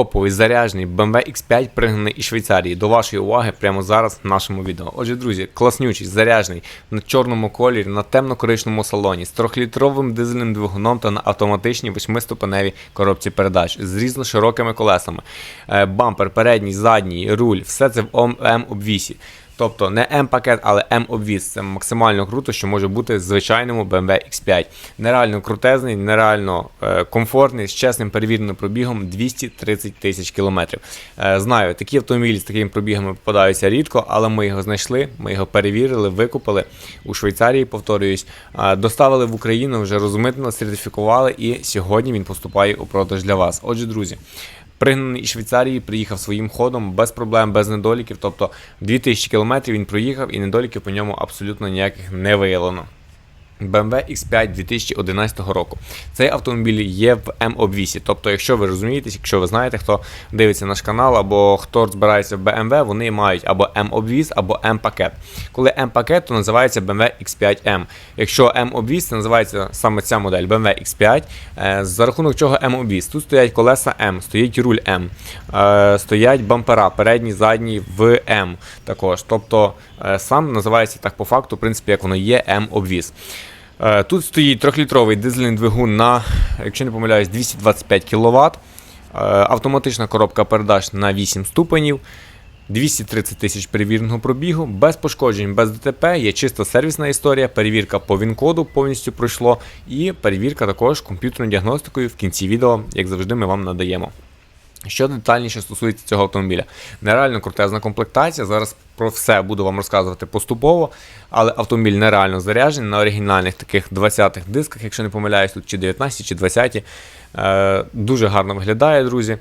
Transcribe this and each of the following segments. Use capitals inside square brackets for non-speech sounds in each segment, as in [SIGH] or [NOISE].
Топовий заряджений BMW X5 пригнаний із Швейцарії. До вашої уваги прямо зараз в нашому відео. Отже, друзі, класнючий, заряджений на чорному кольорі, на темно-коричному салоні, з 3-літровим дизельним двигуном та на автоматичній 8-ступеневій коробці передач з різно широкими колесами. Е, Бампер, передній, задній, руль, все це в М-обвісі. Тобто не М-пакет, але М-обвіз. Це максимально круто, що може бути в звичайному BMW X5. Нереально крутезний, нереально е, комфортний, з чесним перевіреним пробігом 230 тисяч кілометрів. Е, знаю, такі автомобілі з такими пробігами попадаються рідко, але ми його знайшли, ми його перевірили, викупили у Швейцарії, повторююсь, е, доставили в Україну, вже розмитнили, сертифікували, і сьогодні він поступає у продаж для вас. Отже, друзі. Пригнаний із Швейцарії, приїхав своїм ходом без проблем, без недоліків. Тобто 2000 км він проїхав і недоліків по ньому абсолютно ніяких не виявлено. BMW X5 2011 року. Цей автомобіль є в М-обвісі. Тобто, якщо ви розумієте, якщо ви знаєте, хто дивиться наш канал або хто збирається в BMW, вони мають або М-обвіз, або М-пакет. Коли М-пакет, то називається BMW X5M. Якщо М-обвіз, це називається саме ця модель BMW X5. Е, За рахунок чого М-обвіз? Тут стоять колеса М, стоїть руль М, е, стоять бампера, передній, задній в М також. Тобто е, сам називається так по факту, в принципі, як воно є, М-обвіз. Е, Тут стоїть 3-літровий дизельний двигун на, якщо не помиляюсь, 225 кВт. Автоматична коробка передач на 8 ступенів. 230 тисяч перевіреного пробігу, без пошкоджень, без ДТП, є чисто сервісна історія, перевірка по ВІН-коду повністю пройшло, і перевірка також комп'ютерною діагностикою в кінці відео, як завжди, ми вам надаємо. Що детальніше стосується цього автомобіля. Нереально крутезна комплектація. Зараз про все буду вам розказувати поступово, але автомобіль нереально заряджений на оригінальних таких 20-х дисках, якщо не помиляюсь, тут чи 19, чи 20. Е, дуже гарно виглядає, друзі.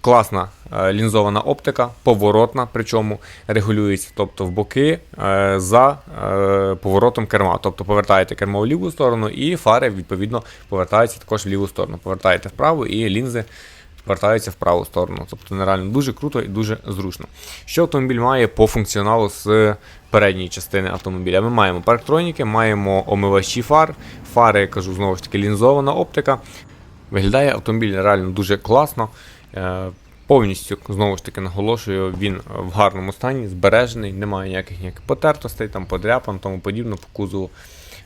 Класна е, лінзована оптика, поворотна, причому регулюється тобто в боки е, за е, поворотом керма. Тобто повертаєте кермо в ліву сторону, і фари відповідно повертаються також в ліву сторону. Повертаєте вправо і лінзи вертаються в праву сторону. Тобто нереально дуже круто і дуже зручно. Що автомобіль має по функціоналу з передньої частини автомобіля? Ми маємо парктроніки, маємо омивачі фар, фари, я кажу, знову ж таки, лінзована оптика. Виглядає автомобіль реально дуже класно. Е, Повністю, знову ж таки, наголошую, він в гарному стані, збережений, немає ніяких ніяких потертостей, там подряпан, тому подібно по кузову.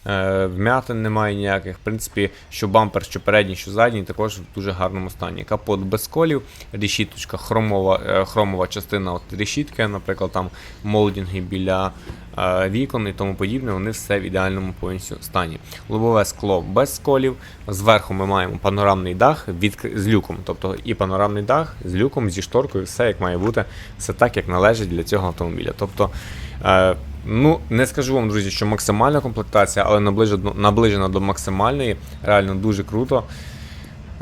Е, вмятин немає ніяких. В принципі, що бампер, що передній, що задній, також в дуже гарному стані. Капот без колів, решіточка, хромова, е, хромова частина от решітки, наприклад, там молдінги біля е, вікон і тому подібне, вони все в ідеальному повністю стані. Лобове скло без сколів. Зверху ми маємо панорамний дах від, з люком, тобто і панорамний дах з люком, зі шторкою, все як має бути, все так, як належить для цього автомобіля. Тобто, ну не скажу вам, друзі, що максимальна комплектація, але наближена, наближена до максимальної, реально дуже круто.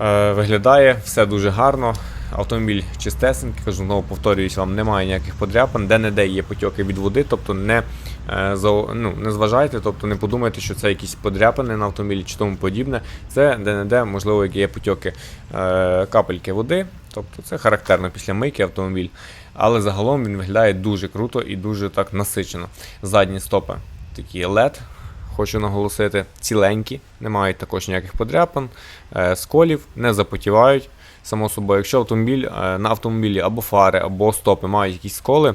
Е, виглядає все дуже гарно. Автомобіль чистесенький, кажу, знову повторююсь, вам немає ніяких подряпин, де-не-де є потьоки від води, тобто не, е, ну, не зважайте, тобто не подумайте, що це якісь подряпини на автомобілі чи тому подібне. Це де-не-де, можливо, які є потьоки е, капельки води, тобто це характерно після мийки автомобіль. Але загалом він виглядає дуже круто і дуже так насичено. Задні стопи такі LED, хочу наголосити, ціленькі, не мають також ніяких подряпин, е, сколів, не запотівають. Само собою, якщо автомобіль е, на автомобілі або фари, або стопи мають якісь сколи,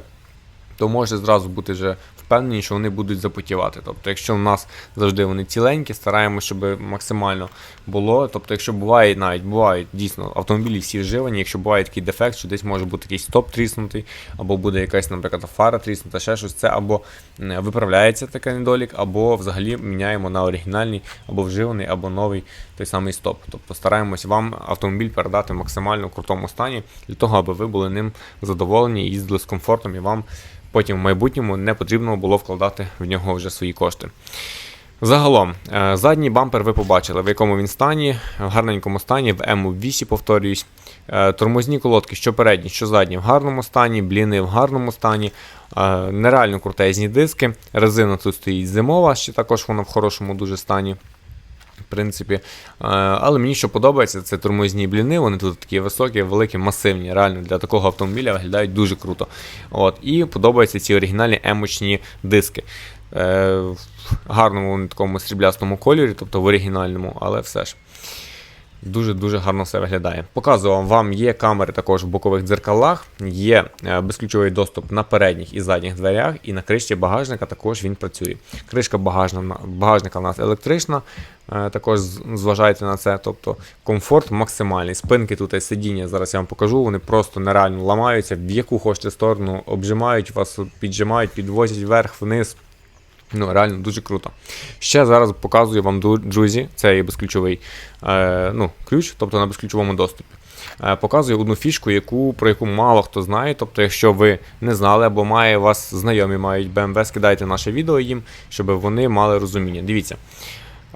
то може зразу бути вже впевнені, що вони будуть запотівати. Тобто, якщо у нас завжди вони ціленькі, стараємося, щоб максимально було. Тобто, якщо буває, навіть бувають дійсно автомобілі всі вживані, якщо буває такий дефект, що десь може бути якийсь стоп тріснутий, або буде якась, наприклад, фара тріснута, ще щось, це або виправляється такий недолік, або взагалі міняємо на оригінальний, або вживаний, або новий той самий стоп. Тобто стараємось вам автомобіль передати в максимально крутому стані для того, аби ви були ним задоволені, їздили з комфортом і вам потім в майбутньому не потрібно було вкладати в нього вже свої кошти. Загалом, е, задній бампер ви побачили, в якому він стані, в гарненькому стані, в М8, повторююсь. Е, Тормозні колодки, що передні, що задні, в гарному стані, бліни в гарному стані, е, нереально крутезні диски. Резина тут стоїть зимова, ще також вона в хорошому дуже стані. Принципі, Е, але мені що подобається, це тормозні бліни, вони тут такі високі, великі, масивні. Реально для такого автомобіля виглядають дуже круто. От, І подобаються ці оригінальні емочні диски. Е, в гарному такому сріблястому кольорі, тобто в оригінальному, але все ж. Дуже-дуже гарно все виглядає. Показував вам, є камери також в бокових дзеркалах, є е, безключовий доступ на передніх і задніх дверях, і на кришці багажника також він працює. Кришка багажна, багажника у нас електрична, е, також зважайте на це. Тобто комфорт максимальний. Спинки тут і сидіння, зараз я вам покажу, вони просто нереально ламаються, в яку хочете сторону, обжимають вас, піджимають, підвозять вверх, вниз. Ну, реально дуже круто. Ще зараз показую вам, друзі, це є безключовий е, ну, ключ, тобто на безключовому доступі. Е, показую одну фішку, яку, про яку мало хто знає. Тобто, якщо ви не знали або має вас знайомі мають BMW, скидайте наше відео їм, щоб вони мали розуміння. Дивіться,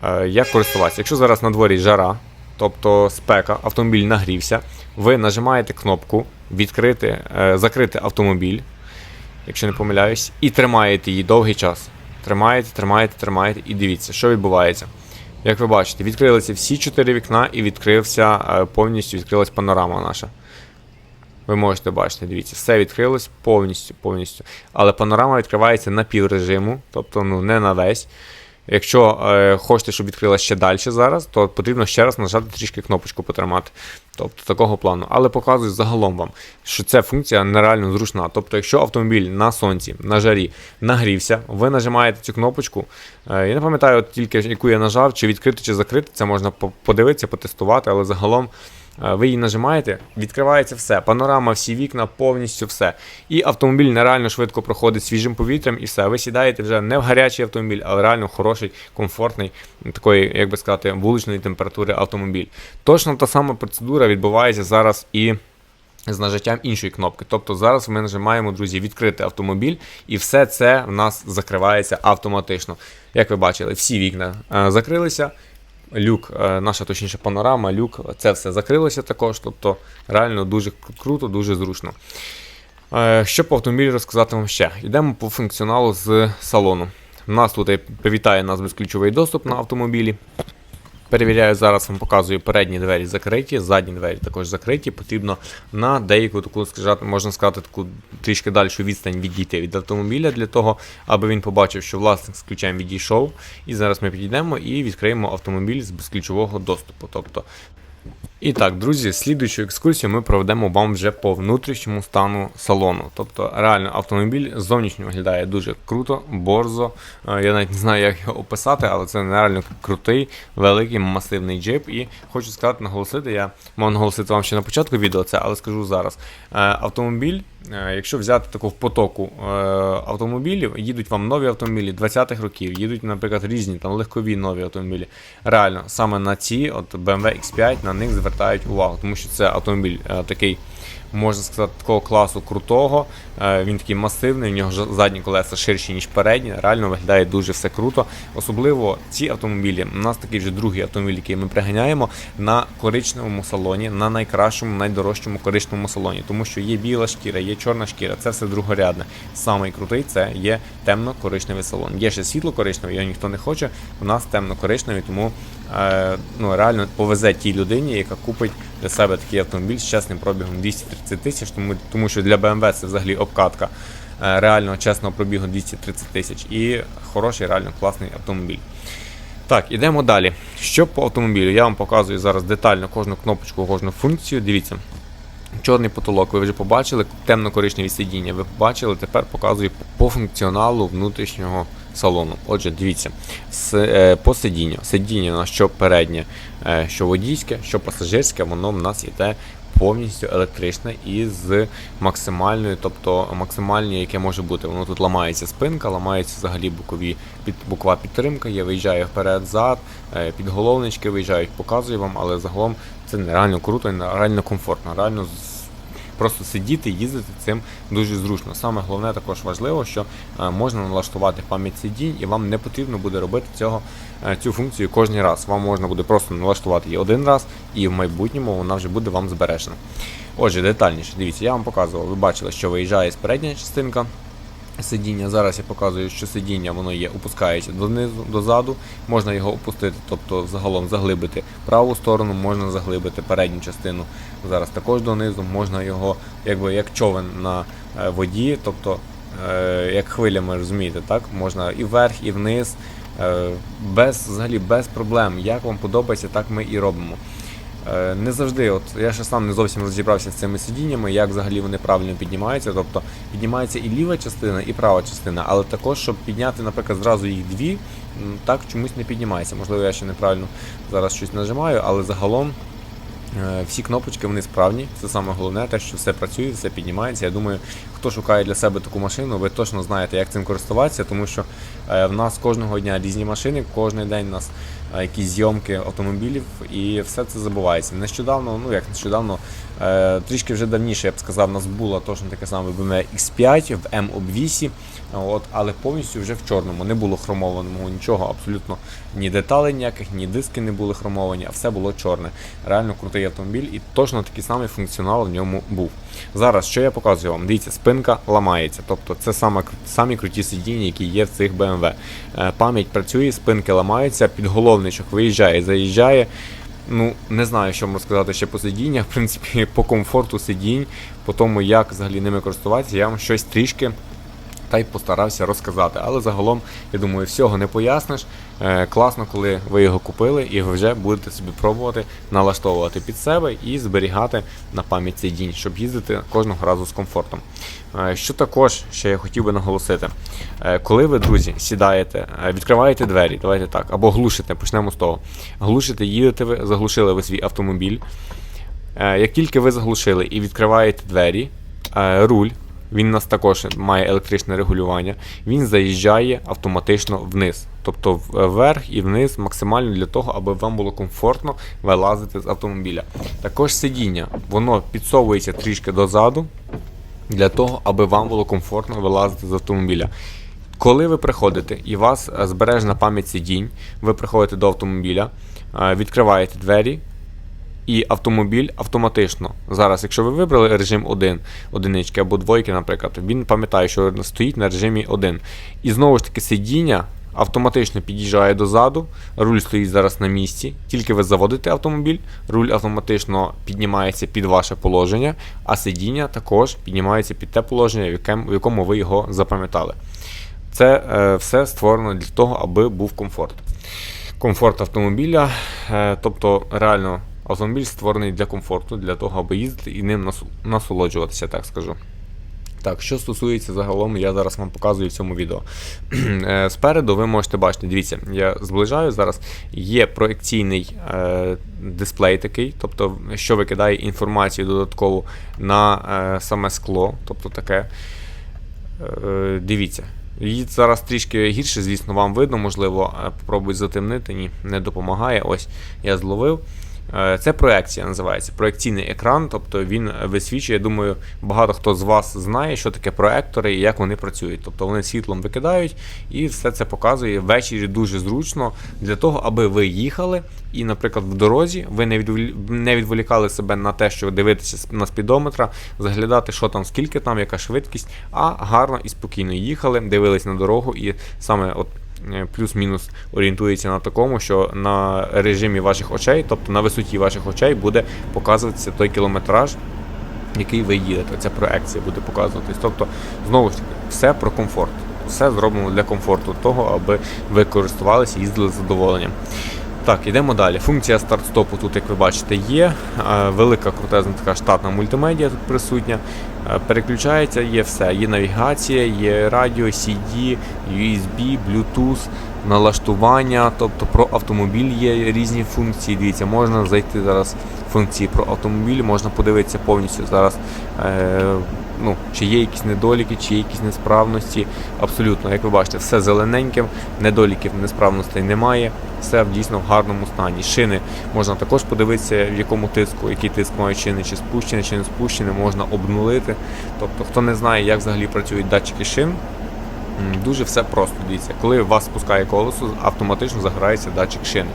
е, як користуватися. Якщо зараз на дворі жара, тобто спека, автомобіль нагрівся, ви нажимаєте кнопку відкрити, е, закрити автомобіль, якщо не помиляюсь, і тримаєте її довгий час. Тримаєте, тримаєте, тримаєте і дивіться, що відбувається. Як ви бачите, відкрилися всі чотири вікна і відкрився е, повністю відкрилась панорама наша. Ви можете бачити, дивіться, все відкрилось повністю, повністю. Але панорама відкривається на піврежиму, тобто ну, не на весь. Якщо е, хочете, щоб відкрилась ще далі зараз, то потрібно ще раз нажати трішки кнопочку потримати. Тобто такого плану. Але показую загалом вам, що ця функція нереально зручна. Тобто, якщо автомобіль на сонці, на жарі нагрівся, ви нажимаєте цю кнопочку. Е, я не пам'ятаю тільки, яку я нажав, чи відкрити, чи закрити. Це можна по- подивитися, потестувати, але загалом. Е, Ви її нажимаєте, відкривається все. Панорама, всі вікна, повністю все. І автомобіль нереально швидко проходить свіжим повітрям, і все. Ви сідаєте вже не в гарячий автомобіль, а реально хороший, комфортний, такої, як би сказати, вуличної температури автомобіль. Точно та сама процедура відбувається зараз і. З нажиттям іншої кнопки. Тобто зараз ми нажимаємо, друзі, відкрити автомобіль, і все це в нас закривається автоматично. Як ви бачили, всі вікна е, закрилися. Люк, е, наша точніше панорама, люк, це все закрилося також. Тобто реально дуже круто, дуже зручно. Е, Що по автомобілі розказати вам ще? Йдемо по функціоналу з салону. У нас тут привітає нас безключовий доступ на автомобілі. Перевіряю зараз, вам показую передні двері закриті, задні двері також закриті. Потрібно на деяку таку, скажати, можна сказати, таку трішки дальшу відстань відійти від автомобіля для того, аби він побачив, що власник з ключем відійшов. І зараз ми підійдемо і відкриємо автомобіль з безключового доступу. Тобто І так, друзі, слідуючу екскурсію ми проведемо вам вже по внутрішньому стану салону. Тобто, реально автомобіль зовнішньо виглядає дуже круто, борзо. Е, Я навіть не знаю, як його описати, але це нереально крутий, великий, масивний джип. І хочу сказати, наголосити, я мав наголосити вам ще на початку відео це, але скажу зараз. Е, Автомобіль, якщо взяти таку в потоку е, автомобілів, їдуть вам нові автомобілі 20-х років, їдуть, наприклад, різні там легкові нові автомобілі. Реально, саме на ці, от BMW X5, на них звертають увагу, тому що це автомобіль е, такий. Можна сказати, такого класу крутого. Е, Він такий масивний, в нього задні колеса ширші, ніж передні. Реально виглядає дуже все круто. Особливо ці автомобілі. У нас такий вже другий автомобіль, який ми приганяємо на коричневому салоні, на найкращому, найдорожчому коричневому салоні. Тому що є біла шкіра, є чорна шкіра, це все другорядне. Самий крутий це є темно-коричневий салон. Є ще світло-коричневий, його ніхто не хоче. У нас темно-коричневий, тому е, ну, реально повезе тій людині, яка купить для себе такий автомобіль з чесним пробігом 230 тисяч, тому, тому що для BMW це взагалі обкатка е, реального чесного пробігу 230 тисяч і хороший, реально класний автомобіль. Так, ідемо далі. Що по автомобілю? Я вам показую зараз детально кожну кнопочку, кожну функцію. Дивіться. Чорний потолок, ви вже побачили, темно-коричневі сидіння, ви побачили, тепер показую по функціоналу внутрішнього салону. Отже, дивіться, е, по сидінню. Сидіння у нас що переднє, е, що водійське, що пасажирське, воно в нас іде повністю електричне і з максимальною, тобто максимальною, яке може бути. Воно тут ламається спинка, ламається взагалі бокові під, бокова підтримка, є, виїжджає вперед-зад, е, підголовнички виїжджають, показую вам, але загалом це нереально круто нереально комфортно. Реально Просто сидіти, їздити цим дуже зручно. Саме головне також важливо, що е, можна налаштувати пам'ять сидінь, і вам не потрібно буде робити цього, е, цю функцію кожен раз. Вам можна буде просто налаштувати її один раз, і в майбутньому вона вже буде вам збережена. Отже, детальніше, дивіться, я вам показував, ви бачили, що виїжджає з передня частинка. Сидіння. Зараз я показую, що сидіння воно є, опускається донизу, дозаду. Можна його опустити, тобто загалом заглибити праву сторону, можна заглибити передню частину. Зараз також донизу, можна його, якби як човен на е, воді, тобто е, як хвилями, розумієте, так? Можна і вверх, і вниз. е, Без, взагалі без проблем. Як вам подобається, так ми і робимо. Е, Не завжди, от я ще сам не зовсім розібрався з цими сидіннями, як взагалі вони правильно піднімаються. Тобто піднімається і ліва частина, і права частина, але також, щоб підняти, наприклад, зразу їх дві, так чомусь не піднімається. Можливо, я ще неправильно зараз щось нажимаю, але загалом е, всі кнопочки вони справні. Це саме головне, те, що все працює, все піднімається. Я думаю, хто шукає для себе таку машину, ви точно знаєте, як цим користуватися, тому що в нас кожного дня різні машини, кожен день у нас е, якісь зйомки автомобілів, і все це забувається. Нещодавно, ну як нещодавно, е, трішки вже давніше, я б сказав, у нас була точно таке саме BMW X5 в M-обвісі, от, але повністю вже в чорному. Не було хромованого нічого, абсолютно ні деталей ніяких, ні диски не були хромовані, а все було чорне. Реально крутий автомобіль, і точно такий самий функціонал в ньому був. Зараз що я показую вам? Дивіться, спинка ламається. Тобто це саме самі круті сидіння, які є в цих BMW. Е, Пам'ять працює, спинки ламаються, підголовничок виїжджає, заїжджає. Ну, не знаю, що можу сказати ще по сидіннях. В принципі, [LAUGHS] по комфорту сидінь, по тому, як взагалі ними користуватися, я вам щось трішки та й постарався розказати. Але загалом, я думаю, всього не поясниш. Е, класно, коли ви його купили і ви вже будете собі пробувати налаштовувати під себе і зберігати на пам'ять цей день, щоб їздити кожного разу з комфортом. Е, що також ще я хотів би наголосити, Е, коли ви, друзі, сідаєте, відкриваєте двері, давайте так, або глушите, почнемо з того. Глушите, їдете ви, заглушили ви свій автомобіль. Як тільки ви заглушили і відкриваєте двері, руль, він у нас також має електричне регулювання, він заїжджає автоматично вниз. Тобто вверх і вниз максимально для того, аби вам було комфортно вилазити з автомобіля. Також сидіння, воно підсовується трішки дозаду для того, аби вам було комфортно вилазити з автомобіля. Коли ви приходите і вас е, збережена пам'ять сидінь, ви приходите до автомобіля, е, відкриваєте двері, і автомобіль автоматично. Зараз, якщо ви вибрали режим 1, одинички або двойки, наприклад, він пам'ятає, що стоїть на режимі 1. І знову ж таки сидіння автоматично під'їжджає дозаду, руль стоїть зараз на місці. Тільки ви заводите автомобіль, руль автоматично піднімається під ваше положення, а сидіння також піднімається під те положення, в якому, ви його запам'ятали. Це е, все створено для того, аби був комфорт. Комфорт автомобіля, е, тобто реально Автомобіль створений для комфорту, для того, аби їздити і ним насолоджуватися, так скажу. Так, що стосується загалом, я зараз вам показую в цьому відео. [CLEARS THROAT] Е, Спереду ви можете бачити, дивіться, я зближаю зараз. Є проекційний е, дисплей такий, тобто, що викидає інформацію додаткову на е, саме скло, тобто таке. Е, дивіться. Її зараз трішки гірше, звісно, вам видно, можливо, е, попробуй затемнити. Ні, не допомагає. Ось я зловив. Е, Це проекція називається. Проекційний екран, тобто він висвічує. Я думаю, багато хто з вас знає, що таке проектори і як вони працюють. Тобто вони світлом викидають і все це показує ввечері дуже зручно для того, аби ви їхали і, наприклад, в дорозі ви не відволі... не відволікали себе на те, що дивитися на спідометра, заглядати, що там, скільки там, яка швидкість, а гарно і спокійно їхали, дивились на дорогу, і саме от е, плюс-мінус орієнтується на такому, що на режимі ваших очей, тобто на висоті ваших очей, буде показуватися той кілометраж, який ви їдете. Ця проекція буде показуватись. Тобто, знову ж таки, все про комфорт. Все зроблено для комфорту того, аби ви користувалися і їздили з задоволенням. Так, йдемо далі. Функція старт-стопу тут, як ви бачите, є. Е, Велика крутезна така штатна мультимедіа тут присутня. Е, Переключається, є все. Є навігація, є радіо, CD, USB, Bluetooth, налаштування, тобто про автомобіль є різні функції. Дивіться, можна зайти зараз в функції про автомобіль, можна подивитися повністю зараз, е, ну, чи є якісь недоліки, чи є якісь несправності. Абсолютно, як ви бачите, все зелененьке, недоліків, несправностей немає. Все в дійсно в гарному стані. Шини можна також подивитися, в якому тиску, який тиск мають шини, чи спущені, чи не спущені, можна обнулити. Тобто, хто не знає, як взагалі працюють датчики шин, Дуже все просто. Дивіться, коли вас спускає колесо, автоматично загорається датчик шини.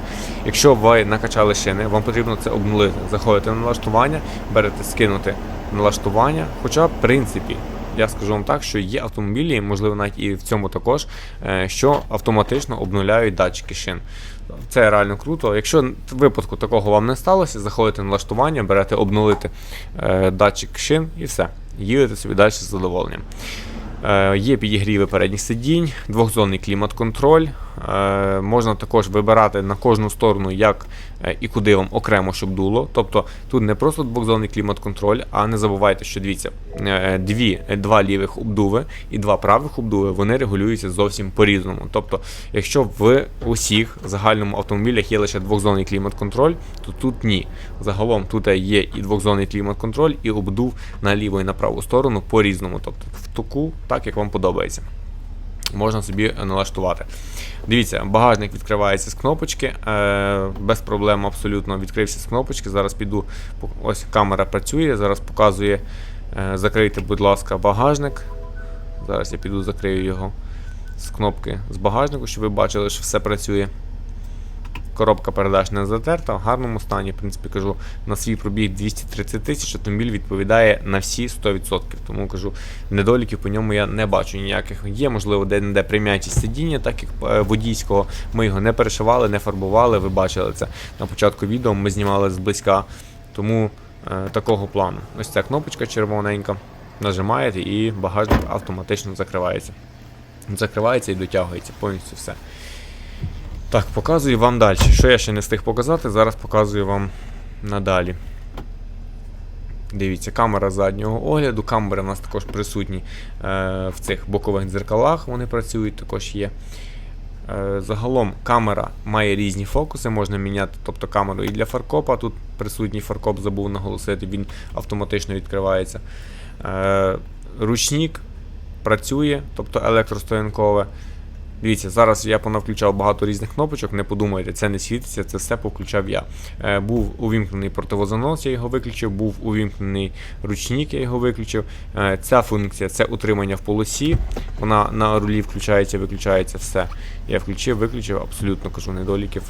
Якщо ви накачали шини, вам потрібно це обнулити. Заходите на налаштування, берете скинути налаштування. Хоча, в принципі, я скажу вам так, що є автомобілі, можливо, навіть і в цьому також, е, що автоматично обнуляють датчики шин. Це реально круто. Якщо в випадку такого вам не сталося, заходите на налаштування, берете обнулити е, датчик шин і все. Їдете собі далі з задоволенням. Е, Є підігріви передніх сидінь, двохзонний клімат-контроль. Е, Можна також вибирати на кожну сторону, як е, і куди вам окремо, щоб дуло. Тобто тут не просто двохзонний клімат-контроль, а не забувайте, що дивіться, е, дві, два лівих обдуви і два правих обдуви вони регулюються зовсім по-різному. Тобто, якщо в усіх загальному автомобілях є лише двохзонний клімат-контроль, то тут ні. Загалом тут є і двохзонний клімат-контроль, і обдув на ліву і на праву сторону по-різному. Тобто в таку, так як вам подобається. Можна собі налаштувати. Дивіться, багажник відкривається з кнопочки. Е, без проблем абсолютно відкрився з кнопочки. Зараз піду. Ось камера працює. Зараз показує. Е, закрийте, будь ласка, багажник. Зараз я піду закрию його з кнопки з багажнику, щоб ви бачили, що все працює. Коробка передач не затерта, в гарному стані, в принципі, кажу, на свій пробіг 230 тисяч автомобіль відповідає на всі 100%. Тому кажу, недоліків по ньому я не бачу ніяких. Є, можливо, де-не-де прим'ятість сидіння, так як е, водійського. Ми його не перешивали, не фарбували. Ви бачили це на початку відео. Ми знімали зблизька. Тому е, такого плану. Ось ця кнопочка червоненька. Нажимаєте і багажник автоматично закривається. Закривається і дотягується повністю все. Так, показую вам далі. Що я ще не встиг показати, зараз показую вам надалі. Дивіться, камера заднього огляду. Камери в нас також присутні е, в цих бокових дзеркалах, вони працюють, також є. Е, загалом камера має різні фокуси, можна міняти тобто камеру і для фаркопа. Тут присутній фаркоп забув наголосити, він автоматично відкривається. Е, ручник працює, тобто електростоянкове. Дивіться, зараз я понавключав багато різних кнопочок, не подумайте, це не світиться, це все повключав я. Е, був увімкнений противозанос, я його виключив, був увімкнений ручник, я його виключив. Е, ця функція це утримання в полосі. Вона на рулі включається, виключається все. Я включив, виключив, абсолютно кажу, недоліків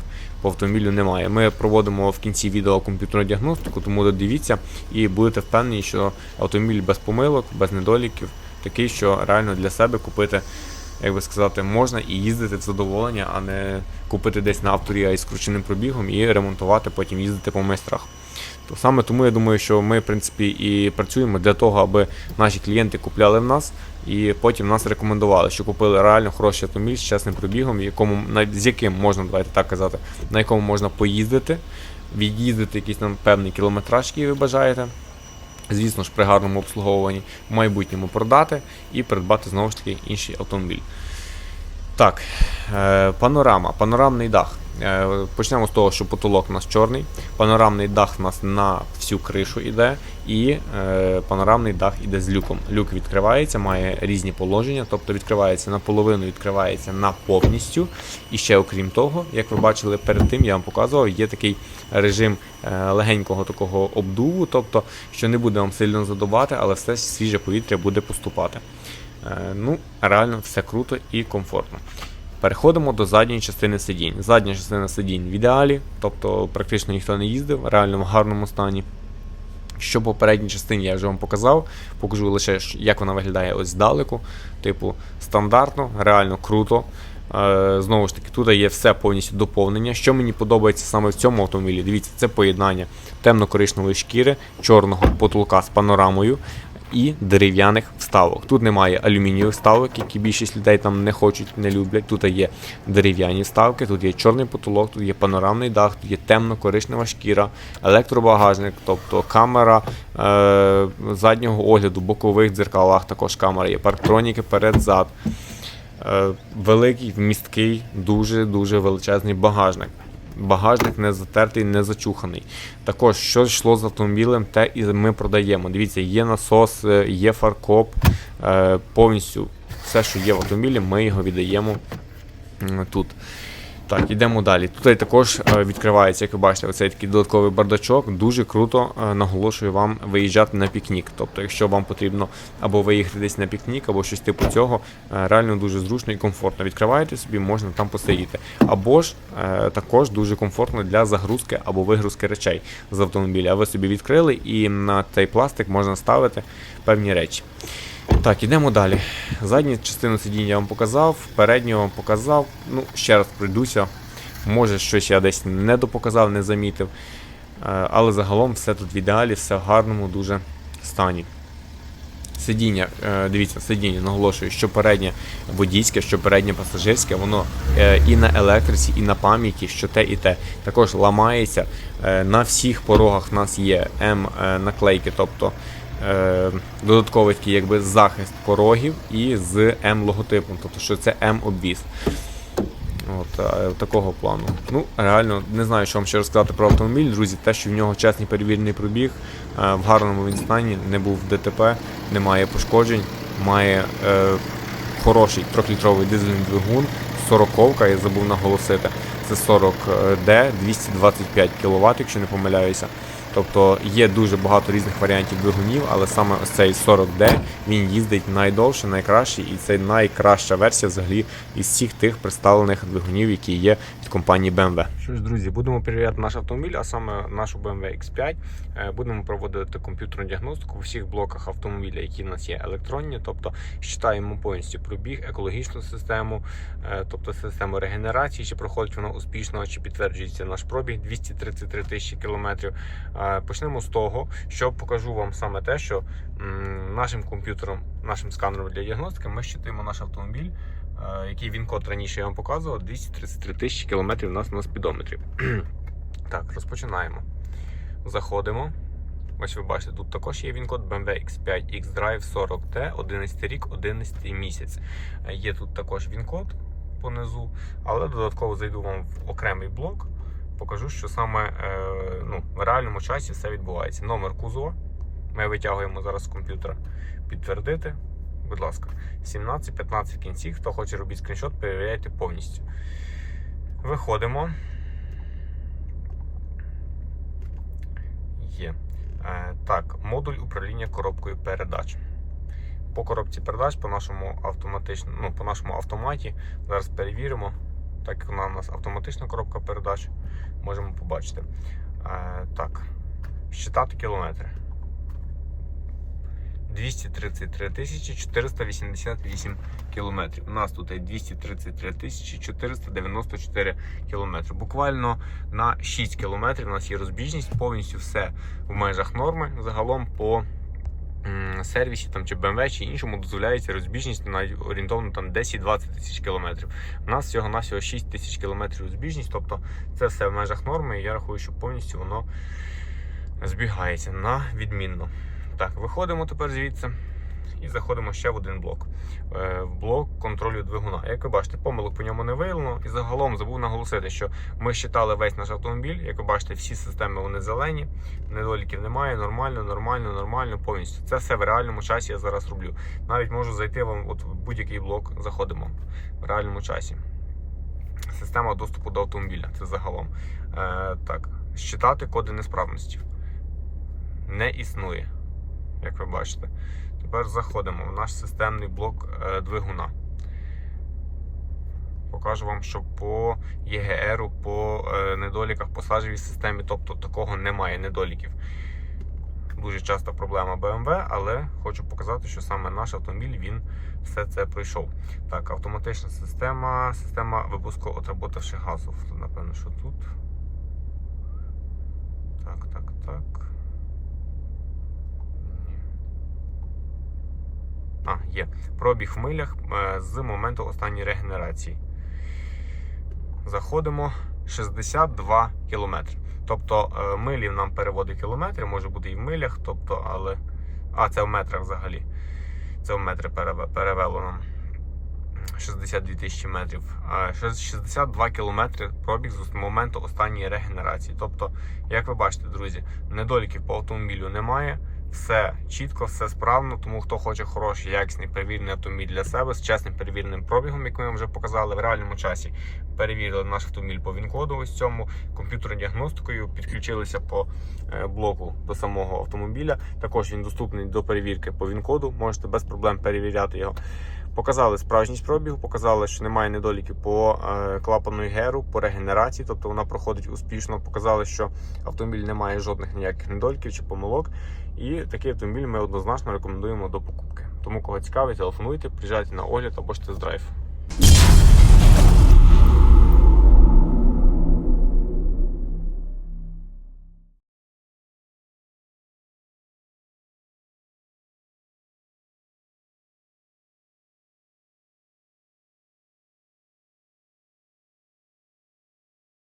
по автомобілю немає. Ми проводимо в кінці відео комп'ютерну діагностику, тому додивіться і будете впевнені, що автомобіль без помилок, без недоліків, такий, що реально для себе купити як би сказати, можна і їздити в задоволення, а не купити десь на авторі із скрученим пробігом і ремонтувати, потім їздити по майстрах. То саме тому я думаю, що ми, в принципі, і працюємо для того, аби наші клієнти купляли в нас і потім нас рекомендували, що купили реально хороший автомобіль з чесним пробігом, якому, з яким можна, давайте так казати, на якому можна поїздити, від'їздити якийсь там певний кілометраж, який ви бажаєте. Звісно ж, при гарному обслуговуванні в майбутньому продати і придбати знову ж таки інший автомобіль. Так, е, панорама, панорамний дах. Е, почнемо з того, що потолок у нас чорний. Панорамний дах у нас на всю кришу йде, і е, панорамний дах іде з люком. Люк відкривається, має різні положення, тобто відкривається наполовину, відкривається на повністю. І ще окрім того, як ви бачили перед тим, я вам показував, є такий режим е, легенького такого обдуву, тобто, що не буде вам сильно задувати, але все свіже повітря буде поступати. Е, Ну, реально все круто і комфортно. Переходимо до задньої частини сидінь. Задня частина сидінь в ідеалі, тобто практично ніхто не їздив, реально в гарному стані. Що по передній частині я вже вам показав, покажу лише, як вона виглядає ось здалеку. Типу, стандартно, реально круто. Е, знову ж таки, тут є все повністю доповнення. Що мені подобається саме в цьому автомобілі, дивіться, це поєднання темно-коричневої шкіри, чорного потолка з панорамою і дерев'яних вставок. Тут немає алюмінієвих вставок, які більшість людей там не хочуть, не люблять. Тут є дерев'яні вставки, тут є чорний потолок, тут є панорамний дах, тут є темно-коричнева шкіра, електробагажник, тобто камера е- заднього огляду, бокових дзеркалах також камера є, парктроніки перед-зад. Е, великий, вмісткий, дуже-дуже величезний багажник. Багажник не затертий, не зачуханий. Також, що йшло з автомобілем, те і ми продаємо. Дивіться, є насос, е, є фаркоп, е, повністю все, що є в автомобілі, ми його віддаємо тут. Так, йдемо далі. Тут також е, відкривається, як ви бачите, оцей такий додатковий бардачок. Дуже круто е, наголошую вам виїжджати на пікнік. Тобто, якщо вам потрібно або виїхати десь на пікнік, або щось типу цього, е, реально дуже зручно і комфортно. Відкриваєте собі, можна там посидіти. Або ж також дуже комфортно для загрузки або вигрузки речей з автомобіля. Ви собі відкрили і на цей пластик можна ставити певні речі. Так, ідемо далі. Задню частину сидіння я вам показав, передню вам показав. Ну, ще раз пройдуся. Може, щось я десь не допоказав, не замітив. Е, Але загалом все тут в ідеалі, все в гарному дуже стані. Сидіння, е, дивіться, сидіння наголошую, що переднє водійське, що переднє пасажирське, воно е, і на електриці, і на пам'яті, що те і те. Також ламається. На всіх порогах в нас є М-наклейки, тобто е, додатковий такий якби захист порогів і з М-логотипом, тобто що це М-обвіз. От, е, такого плану. Ну, реально, не знаю, що вам ще розказати про автомобіль, друзі. Те, що в нього чесний перевірений пробіг, е, в гарному він стані, не був в ДТП, немає пошкоджень, має е, хороший 3-літровий дизельний двигун, 40-ка, я забув наголосити. Це 40D, 225 кВт, якщо не помиляюся. Тобто є дуже багато різних варіантів двигунів, але саме ось цей 40D він їздить найдовше, найкраще, і це найкраща версія взагалі із всіх тих представлених двигунів, які є від компанії BMW. Що ж, друзі, будемо перевіряти наш автомобіль, а саме нашу BMW X5. Е, Будемо проводити комп'ютерну діагностику у всіх блоках автомобіля, які в нас є електронні, тобто считаємо повністю пробіг, екологічну систему, е, тобто систему регенерації, чи проходить вона успішно, чи підтверджується наш пробіг 233 тисячі кілометрів. Е, Почнемо з того, що покажу вам саме те, що нашим комп'ютером, нашим сканером для діагностики ми щитуємо наш автомобіль, е, який він код раніше я вам показував, 233 тисячі кілометрів у нас на спідометрі. [CLEARS THROAT] так, розпочинаємо. Заходимо. Ось ви бачите, тут також є він-код BMW X5 X-Drive 40T, 11 рік, 11 місяць. Е, Є тут також він-код понизу, але додатково зайду вам в окремий блок покажу, що саме е, ну, в реальному часі все відбувається. Номер кузова. Ми витягуємо зараз з комп'ютера. Підтвердити. Будь ласка, 17-15 кінці. Хто хоче робити скріншот, перевіряйте повністю. Виходимо. Є. Е, так, модуль управління коробкою передач. По коробці передач, по нашому автоматично, ну, по нашому автоматі. Зараз перевіримо. Так як вона у нас автоматична коробка передач, можемо побачити. Е, так, считати кілометри. 233 тисячі 488 кілометрів. У нас тут є 233 тисячі 494 кілометри. Буквально на 6 кілометрів у нас є розбіжність, повністю все в межах норми. Загалом по сервісі там, чи BMW, чи іншому дозволяється розбіжність на орієнтовно там 10-20 тисяч кілометрів. У нас всього навсього 6 тисяч кілометрів розбіжність, тобто це все в межах норми, і я рахую, що повністю воно збігається на відмінно. Так, виходимо тепер звідси і заходимо ще в один блок. Е, В блок контролю двигуна. Як ви бачите, помилок по ньому не виявлено. І загалом забув наголосити, що ми считали весь наш автомобіль. Як ви бачите, всі системи вони зелені, недоліків немає, нормально, нормально, нормально, повністю. Це все в реальному часі я зараз роблю. Навіть можу зайти вам от в будь-який блок, заходимо в реальному часі. Система доступу до автомобіля. Це загалом. Е, так, считати коди несправності не існує, як ви бачите. Тепер заходимо в наш системний блок е, двигуна. Покажу вам, що по ЄГРу, по е, недоліках по сажевій системі, тобто такого немає недоліків. Дуже часто проблема BMW, але хочу показати, що саме наш автомобіль він все це пройшов. Так, автоматична система, система випуску отработавших газів. Тут, напевно, що тут. Так, так, так. А, є. Пробіг в милях е, з моменту останньої регенерації. Заходимо 62 кілометри. Тобто е, милів нам переводить кілометри, може бути і в милях, тобто, але. А, це в метрах взагалі. Це в метри перевело нам. 62 тисячі метрів. 62 кілометри пробіг з моменту останньої регенерації. Тобто, як ви бачите, друзі, недоліків по автомобілю немає. Все чітко, все справно. Тому хто хоче хороший, якісний перевірений автомобіль для себе з чесним перевіреним пробігом, як ми вам вже показали в реальному часі. Перевірили наш автомобіль по ВІН-коду, ось цьому комп'ютерною діагностикою, підключилися по е, блоку до самого автомобіля. Також він доступний до перевірки по ВІН-коду. Можете без проблем перевіряти його. Показали справжність пробігу, показали, що немає недоліків по е, клапаної геру, по регенерації, тобто вона проходить успішно. Показали, що автомобіль не має жодних ніяких недоліків чи помилок. І такий автомобіль ми однозначно рекомендуємо до покупки. Тому, кого цікавить, телефонуйте, приїжджайте на огляд або ж тест-драйв.